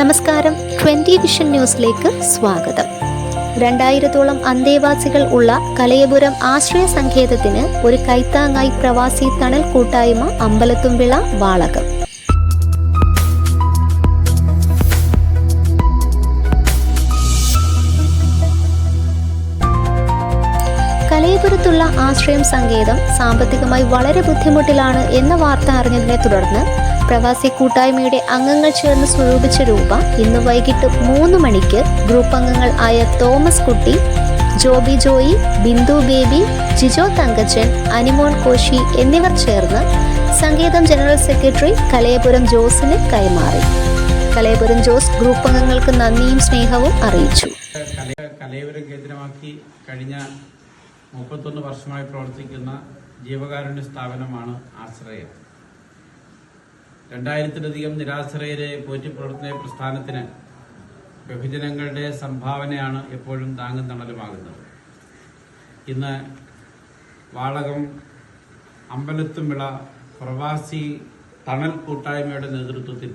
നമസ്കാരം. Twenty vision ന്യൂസിലേക്ക് സ്വാഗതം. രണ്ടായിരത്തോളം അന്തേവാസികൾ ഉള്ള കലയപുരം ആശ്രയ സങ്കേതത്തിന് ഒരു കൈത്താങ്ങായി പ്രവാസി തണൽ കൂട്ടായ്മ അമ്പലത്തുംവിള വാളകം. കലയപുരത്തുള്ള ആശ്രയം സങ്കേതം സാമ്പത്തികമായി വളരെ ബുദ്ധിമുട്ടിലാണ് എന്ന വാർത്ത അറിഞ്ഞതിനെ തുടർന്ന് പ്രവാസി കൂട്ടായ്മയുടെ അംഗങ്ങൾ ചേർന്ന് സ്വരൂപിച്ച രൂപ ഇന്ന് വൈകിട്ട് മൂന്ന് മണിക്ക് ഗ്രൂപ്പ് അംഗങ്ങൾ ആയ തോമസ് കുട്ടി ജോബി ജോയി ബിന്ദു ബേബി ജിജോ തങ്കച്ചൻ അനിമോൻ കോശി എന്നിവർ ചേർന്ന് സംഗീതം ജനറൽ സെക്രട്ടറി കലയപുരം ജോസിന് കൈമാറി. കലയപുരം ജോസ് ഗ്രൂപ്പ് അംഗങ്ങൾക്ക് നന്ദിയും സ്നേഹവും അറിയിച്ചു. കലയപുരം കേന്ദ്രമാക്കി കഴിഞ്ഞ മുപ്പത്തൊന്ന് വർഷമായി പ്രവർത്തിക്കുന്ന ജീവകാരുണ്യ സ്ഥാപനമാണ് ആശ്രയം. രണ്ടായിരത്തിലധികം നിരാശ്രയരെ പോറ്റി പുലർത്തുന്ന പ്രസ്ഥാനത്തിന് ബഹുജനങ്ങളുടെ സംഭാവനയാണ് എപ്പോഴും താങ്ങും തണലുമാകുന്നത്. ഇന്ന് വാളകം അമ്പലത്തുമിള പ്രവാസി തണൽ കൂട്ടായ്മയുടെ നേതൃത്വത്തിൽ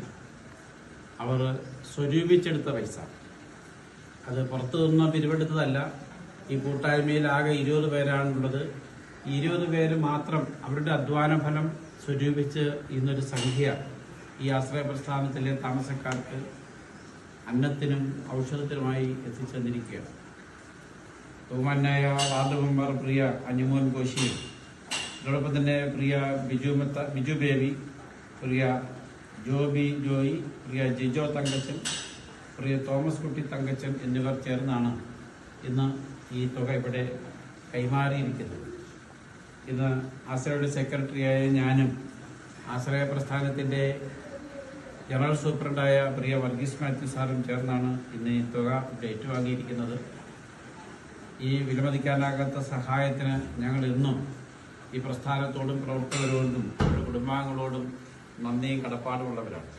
അവർ സ്വരൂപിച്ചെടുത്ത പൈസ. അത് പുറത്തു നിന്ന് പിരിവെടുത്തതല്ല ഈ കൂട്ടായ്മയിൽ ആകെ ഇരുപത് പേരാണുള്ളത്. ഇരുപത് പേര് മാത്രം അവരുടെ അധ്വാന ഫലം സ്വരൂപിച്ച് ഇന്നൊരു സംഖ്യ ഈ ആശ്രയ പ്രസ്ഥാനത്തിലെ താമസക്കാർക്ക് അന്നത്തിനും ഔഷധത്തിനുമായി എത്തിച്ചെന്നിരിക്കുകയാണ്. ബഹുമാനായ വാർഡ് പ്രിയ അനിമോൻ കോശിയും അതോടൊപ്പം തന്നെ പ്രിയ ബിജു മെത്ത ബിജു ബേബി പ്രിയ ജോബി ജോയി പ്രിയ ജിജോ തങ്കച്ചൻ പ്രിയ തോമസ് കുട്ടി തങ്കച്ചൻ എന്നിവർ ചേർന്നാണ് ഇന്ന് ഈ തുക ഇവിടെ കൈമാറിയിരിക്കുന്നത്. ഇന്ന് ആശ്രയയുടെ സെക്രട്ടറിയായ ഞാനും ആശ്രയ പ്രസ്ഥാനത്തിന്റെ ജനറൽ സൂപ്രണ്ടായ പ്രിയ വർഗീസ് മാത്യു സാറും ചേർന്നാണ് ഇന്ന് ഈ തുക ഏറ്റുവാങ്ങിയിരിക്കുന്നത് ഈ വിലമതിക്കാനാകാത്ത സഹായത്തിന് ഞങ്ങൾ ഇന്നും ഈ പ്രസ്ഥാനത്തോടും പ്രവർത്തകരോടും കുടുംബാംഗങ്ങളോടും നന്ദിയും കടപ്പാടുമുള്ളവരാണ്.